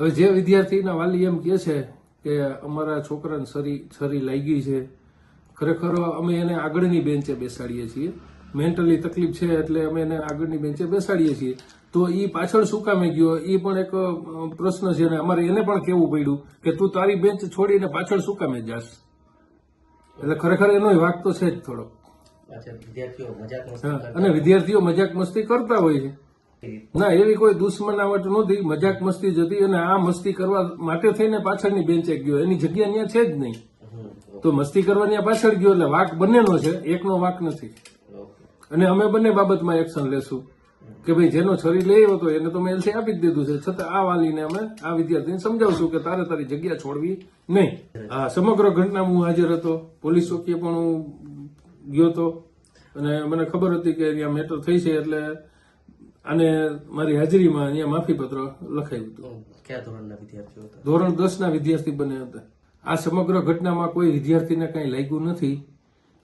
હવે જે વિદ્યાર્થીના વાલી એમ કહે છે કે અમારા છોકરાને છરી છરી લાગી છે. ખરેખર અમે એને આગળની બેન્ચે બેસાડીએ છીએ. મેન્ટલી તકલીફ છે એટલે અમે એને આગળની બેન્ચે બેસાડીએ છીએ. તો એ પાછળ શું કામે ગયો? એ પણ એક પ્રશ્ન છે અને અમારે એને પણ કહેવું પડ્યું કે તું તારી બેન્ચ છોડીને પાછળ શું કામે જાસ એટલે ખરેખર એનો વાક તો છે જ થોડો અને વિદ્યાર્થીઓ મજાક મસ્તી કરતા હોય છે. ના, એવી કોઈ દુશ્મનાવટ નહોતી મજાક મસ્તી જ હતી અને આ મસ્તી કરવા માટે થઈને પાછળની બેન્ચે ગયો. એની જગ્યા ત્યાં છે જ નહીં. તો મસ્તી કરવાની પાછળ ગયો એટલે વાક બંનેનો છે, એકનો વાક નથી. અને અમે બંને બાબતમાં એક્શન લેશું. કે ભાઈ, જેનો છરી લઈ આવ્યો હતો એને તો મેં એલસી આપી જ દીધું છે. છતાં આ વાલીને અમે આ વિદ્યાર્થીને સમજાવશું કે તારે તારી જગ્યા છોડવી નહીં. આ સમગ્ર ઘટનામાં હું હાજર હતો. પોલીસ ચોકીએ પણ હું ગયો હતો અને મને ખબર હતી કે અહીંયા મેટર થઈ છે એટલે આને મારી હાજરીમાં અહીંયા માફીપત્ર લખાયું હતું. કયા ધોરણના વિદ્યાર્થીઓ હતા? ધોરણ દસ ના વિદ્યાર્થી બન્યા હતા. આ સમગ્ર ઘટનામાં કોઈ વિદ્યાર્થીને કંઈ લાગ્યું નથી.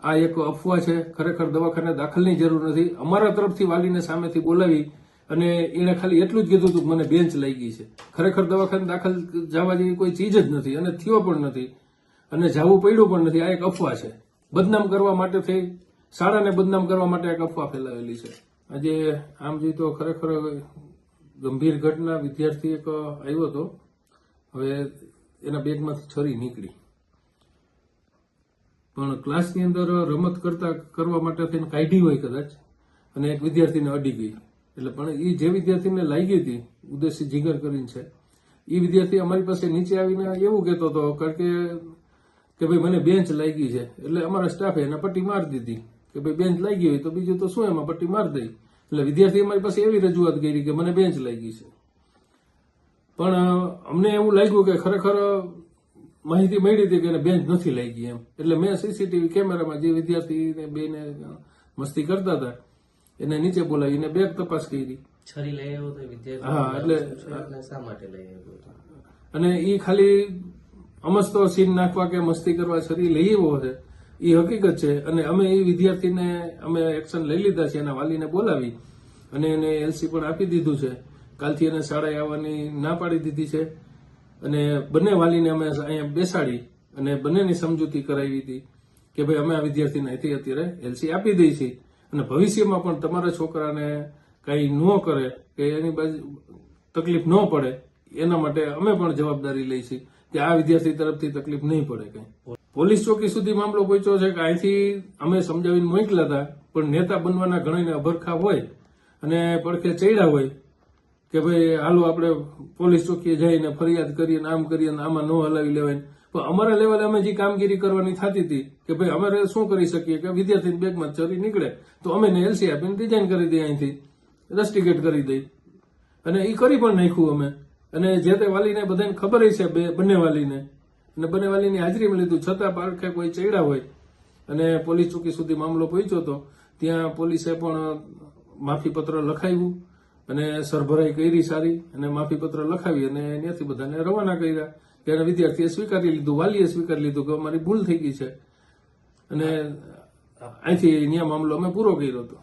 આ એક અફવા છે ખરેખર દવાખાને દાખલની જરૂર નથી. અમારા તરફથી વાલીને સામેથી બોલાવી અને એણે ખાલી એટલું જ કીધું હતું મને બેન્ચ ગઈ છે. ખરેખર દવાખાને દાખલ જવા જેવી કોઈ ચીજ જ નથી અને થયો પણ નથી અને જવું પડ્યું પણ નથી. આ એક અફવા છે. બદનામ કરવા માટે થઈ શાળાને બદનામ કરવા માટે એક અફવા ફેલાવેલી છે. આજે આમ જોઈએ તો ખરેખર ગંભીર ઘટના વિદ્યાર્થી એક આવ્યો હતો. હવે એના બેગમાંથી છરી નીકળી. પણ ક્લાસની અંદર રમત કરતા કરવા માટે થઈને કાઢી હોય કદાચ, અને એક વિદ્યાર્થીને અડી ગઈ. એટલે પણ એ જે વિદ્યાર્થીને લાગી હતી ઉદેશી જીગર કરીને છે એ વિદ્યાર્થી અમારી પાસે નીચે આવીને એવું કહેતો હતો, કારણ કે કે ભાઈ, મને બેન્ચ લાગી છે. એટલે અમારા સ્ટાફે એને પટ્ટી મારી દીધી. કે ભાઈ બેન્ચ લાગી હોય તો બીજું તો શું એમાં પટ્ટી મારી દઈ? એટલે વિદ્યાર્થી અમારી પાસે એવી રજૂઆત કરી કે મને બેન્ચ લાગી છે. પણ અમને એવું લાગ્યું કે ખરેખર માહિતી મળી હતી કે એને બેન્ચ નથી લાગી એમ. એટલે મેં સીસીટીવી કેમેરામાં જે વિદ્યાર્થીને બેને મસ્તી કરતા હતા એને નીચે બોલાવીને બેગ તપાસ કરી. છરી લઈ આવ્યો તો વિદ્યાર્થી હા, એટલે- શું અને શા માટે લઈ આવ્યો અને એ ખાલી અમસ્તો સીન નાખવા કે મસ્તી કરવા છરી લઈ આવ્યો છે. એ હકીકત છે. અને અમે એ વિદ્યાર્થીને અમે એક્શન લઈ લીધા છે, એના વાલીને બોલાવી. અને એને એલસી પણ આપી દીધું છે. કાલથી એને શાળાએ આવવાની ના પાડી દીધી છે. અને બંને વાલીને અમે અહીંયા બેસાડી અને બંનેની સમજૂતી કરાવી હતી કે ભાઈ અમે આ વિદ્યાર્થીને અહીંથી અત્યારે એલસી આપી દઈ છીએ. અને ભવિષ્યમાં પણ તમારા છોકરાને કંઈ ન કરે, કે એની બાજુ તકલીફ ન પડે, એના માટે અમે પણ જવાબદારી લઈ છીએ કે આ વિદ્યાર્થી તરફથી તકલીફ નહીં પડે કંઈ. પોલીસ ચોકી સુધી મામલો પહોંચ્યો છે કે અહીંથી અમે સમજાવીને મોકલ્યા હતા, પણ નેતા બનવાના ઘણાને અભરખા હોય અને પડખે ચડ્યા હોય કે ભાઈ હાલો આપણે પોલીસ ચોકીએ જઈને ફરિયાદ કરીએ ને આમ કરીએ ને આમાં ન હલાવી લેવાય. પણ અમારા લેવલે અમે જે કામગીરી કરવાની થતી હતી કે ભાઈ અમારે શું કરી શકીએ કે વિદ્યાર્થીની બેગમાં ચરી નીકળે, તો અમે એલસી આપીને ડિઝાઇન કરી દઈએ અહીંથી રસ્ટિકેટ કરી દઈ અને એ કરી પણ નાખ્યું અમે. અને જે તે વાલીને બધાને ખબર છે બે બંને વાલીને અને બંને વાલીની હાજરીમાં લીધું. છતાં પારખે કોઈ ચડ્યા હોય અને પોલીસ ચોકી સુધી મામલો પહોંચ્યો હતો ત્યાં પોલીસે પણ માફીપત્ર લખાવ્યું અને સરભરાઈ કરી સારી અને માફીપત્ર લખાવી અને ત્યાંથી બધાને રવાના કર્યા. ત્યારે વિદ્યાર્થીએ સ્વીકારી લીધું વાલીએ સ્વીકારી લીધું કે અમારી ભૂલ થઈ ગઈ છે. અને અહીંથી ત્યાં મામલો અમે પૂરો કર્યો હતો.